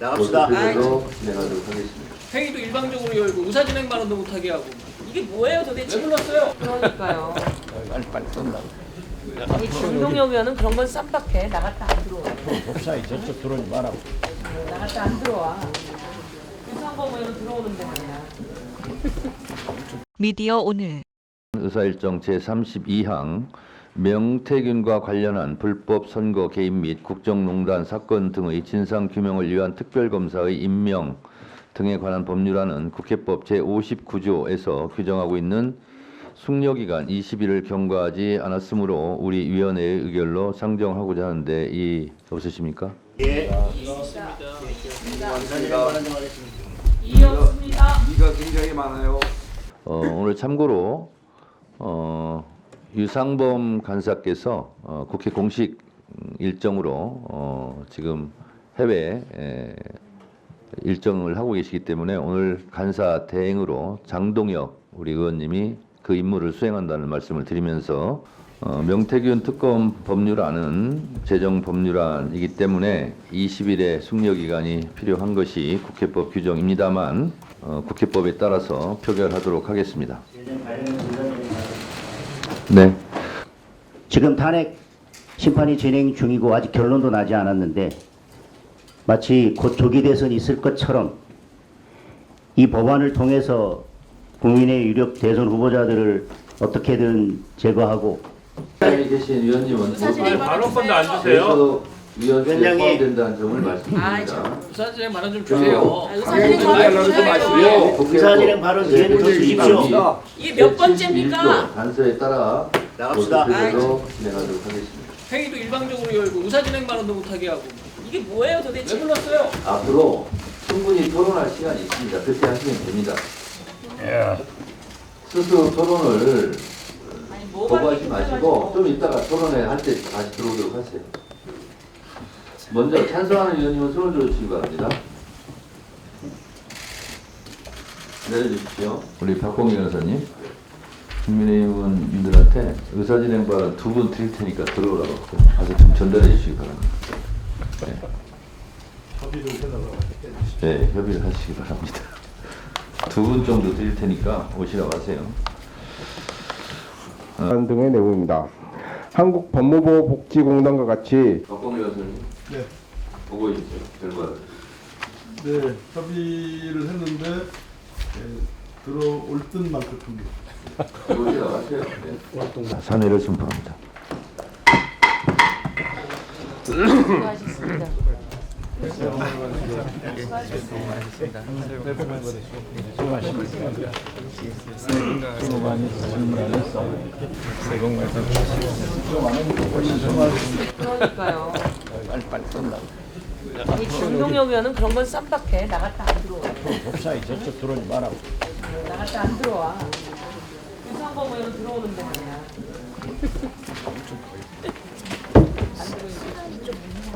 나갑시다. 진행하도록 하겠습니다. 회의도 일방적으로 열고 의사진행 발언도 못하게 하고 이게 뭐예요 도대체? 왜 불렀어요? 그러니까요. 빨리 빨리 쏜다. 이 김동혁 의원은 그런 건 쌈박해. 나갔다 안 들어와. 법사위 저쪽 들어오지 마라. 나갔다 안 들어와. 유상범 의원은 들어오는데 말이야. 미디어 오늘 의사일정 제32항 명태균과 관련한 불법 선거 개입 및 국정농단 사건 등의 진상 규명을 위한 특별검사의 임명 등에 관한 법률안은 국회법 제59조에서 규정하고 있는 숙려기간 20일을 경과하지 않았으므로 우리 위원회의 의결로 상정하고자 하는데 이 없으십니까? 이었습니다. 이가 굉장히 많아요. 어, 오늘 참고로 어, 유상범 간사께서 어, 국회 공식 일정으로 어, 지금 해외 에, 일정을 하고 계시기 때문에 오늘 간사 대행으로 장동혁 우리 의원님이 그 임무를 수행한다는 말씀을 드리면서 어, 명태균 특검 법률안은 재정 법률안이기 때문에 20일의 숙려 기간이 필요한 것이 국회법 규정입니다만 어, 국회법에 따라서 표결하도록 하겠습니다. 네. 지금 탄핵 심판이 진행 중이고 아직 결론도 나지 않았는데 마치 곧 조기 대선이 있을 것처럼 이 법안을 통해서 국민의 유력 대선 후보자들을 어떻게든 제거하고 여기 계신 위원님은 발언권도 안 주세요. 위원회에 위원장님. 포함된다는 점을 아이, 말씀드립니다. 참. 의사진행 발언 좀 주세요. 아, 의사진행 좀 주세요. 하시고요. 의사진행 발언 더 주십시오. 이게 몇 번째입니까? 단서에 따라 나갑시다. 모습들로 진행하도록 하겠습니다. 회의도 일방적으로 열고 의사진행 발언도 못하게 하고 이게 뭐예요 도대체? 왜 불렀어요? 앞으로 충분히 토론할 시간이 있습니다. 그렇게 하시면 됩니다. 스스로 토론을 아니, 뭐가 거부하지 이렇게 마시고 좀 이따가 토론회 할 때 다시 들어오도록 하세요. 먼저 찬성하는 의원님은 손을 들어주시기 바랍니다. 내려주십시오. 우리 박봉기 변호사님. 국민의힘 의원님들한테 의사진행 발언 두 분 드릴 테니까 들어오라고 가서 좀 전달해 주시기 바랍니다. 네. 네, 협의를 하시기 바랍니다. 두 분 정도 드릴 테니까 오시라고 하세요. 안 등의 내용입니다. 한국 법무부 복지공단과 같이 박봉기 변호사님. 네. 보고 있어요. 결과를. 네, 협의를 했는데 예, 들어올 듯만큼 오시라고 하세요. 네. 사내를 선포합니다. 수고하셨습니다. 그러니까요. 빨리 빨리 쏜다. 이 김동혁 의원은 그런 건 쌈박해. 나갔다 안 들어와. 법사위 저쪽 들어오지 마라. 나갔다 안 들어와. 유상범 의원은 들어오는데 말이야.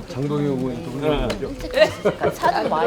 장동혁 의원 사진 와.